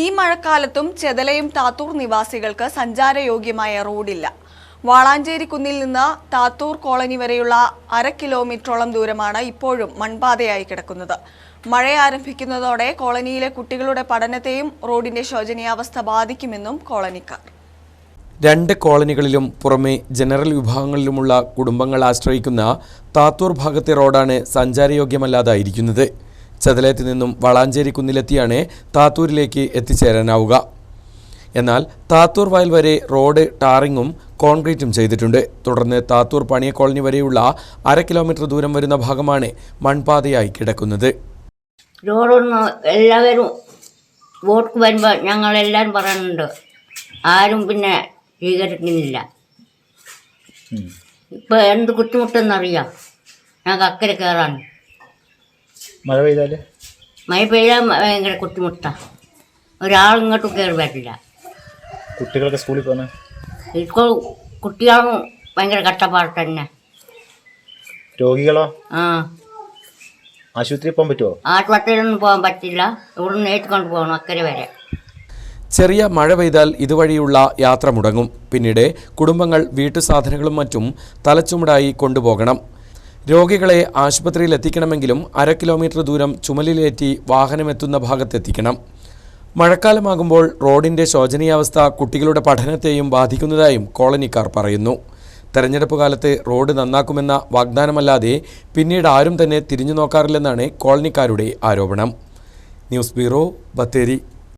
ഈ മഴക്കാലത്തും ചെതലയും താത്തൂർ നിവാസികൾക്ക് സഞ്ചാരയോഗ്യമായ റോഡില്ല. വാളാഞ്ചേരി കുന്നിൽ നിന്ന് താത്തൂർ കോളനി വരെയുള്ള അര കിലോമീറ്ററോളം ദൂരമാണ് ഇപ്പോഴും മൺപാതയായി കിടക്കുന്നത്. മഴ ആരംഭിക്കുന്നതോടെ കോളനിയിലെ കുട്ടികളുടെ പഠനത്തെയും റോഡിന്റെ ശോചനീയാവസ്ഥ ബാധിക്കുമെന്നും കോളനിക്കാർ. രണ്ട് കോളനികളിലും പുറമെ ജനറൽ വിഭാഗങ്ങളിലുമുള്ള കുടുംബങ്ങൾ ആശ്രയിക്കുന്ന താത്തൂർ ഭാഗത്തെ റോഡാണ് സഞ്ചാരയോഗ്യമല്ലാതായിരിക്കുന്നത്. ചതലയത്ത് നിന്നും വളാഞ്ചേരി കുന്നിലെത്തിയാണ് താത്തൂരിലേക്ക് എത്തിച്ചേരാനാവുക. എന്നാൽ താത്തൂർ വയൽ വരെ റോഡ് ടാറിങ്ങും കോൺക്രീറ്റും ചെയ്തിട്ടുണ്ട്. തുടർന്ന് താത്തൂർ പണിയ കോളനി വരെയുള്ള അര കിലോമീറ്റർ ദൂരം വരുന്ന ഭാഗമാണ് മൺപാതയായി കിടക്കുന്നത്. റോഡൊന്ന് എല്ലാവരും വോട്ട് വരുമ്പോൾ ഞങ്ങളെല്ലാവരും പറയുന്നുണ്ട്. ആരും പിന്നെ സ്വീകരിക്കുന്നില്ല. ഇപ്പം എന്ത് ബുദ്ധിമുട്ടെന്നറിയാം. ഞങ്ങൾക്ക് അക്കരെ കയറാൻ മഴ പെയ്താൽ മഴ പെയ്താൽ ഭയങ്കര ബുദ്ധിമുട്ടാണ് ഒരാൾ ഇങ്ങോട്ടും കയറി വരില്ല. കുട്ടികളൊക്കെ സ്കൂളിൽ പോകുന്ന ഇപ്പോൾ കുട്ടികളും ഭയങ്കര കഷ്ടപ്പാട് തന്നെ. രോഗികളോ? ആ. ആശുപത്രിയിൽ പോകാൻ പറ്റുമോ ആശുപത്രിയിലൊന്നും പോകാൻ പറ്റില്ല. ഇവിടുന്ന് ഏറ്റുകൊണ്ട് പോകണം അക്കരെ വരെ. ചെറിയ മഴ പെയ്താൽ ഇതുവഴിയുള്ള യാത്ര മുടങ്ങും. പിന്നീട് കുടുംബങ്ങൾ വീട്ടുസാധനങ്ങളും മറ്റും തലച്ചുമടായി കൊണ്ടുപോകണം. രോഗികളെ ആശുപത്രിയിൽ എത്തിക്കണമെങ്കിലും അര കിലോമീറ്റർ ദൂരം ചുമലിലേറ്റി വാഹനമെത്തുന്ന ഭാഗത്തെത്തിക്കണം. മഴക്കാലമാകുമ്പോൾ റോഡിന്റെ ശോചനീയാവസ്ഥ കുട്ടികളുടെ പഠനത്തെയും ബാധിക്കുന്നതായും കോളനിക്കാർ പറയുന്നു. തെരഞ്ഞെടുപ്പ് കാലത്ത് റോഡ് നന്നാക്കുമെന്ന വാഗ്ദാനമല്ലാതെ പിന്നീട് ആരും തന്നെ തിരിഞ്ഞു നോക്കാറില്ലെന്നാണ് കോളനിക്കാരുടെ ആരോപണം. News bureau Bathery.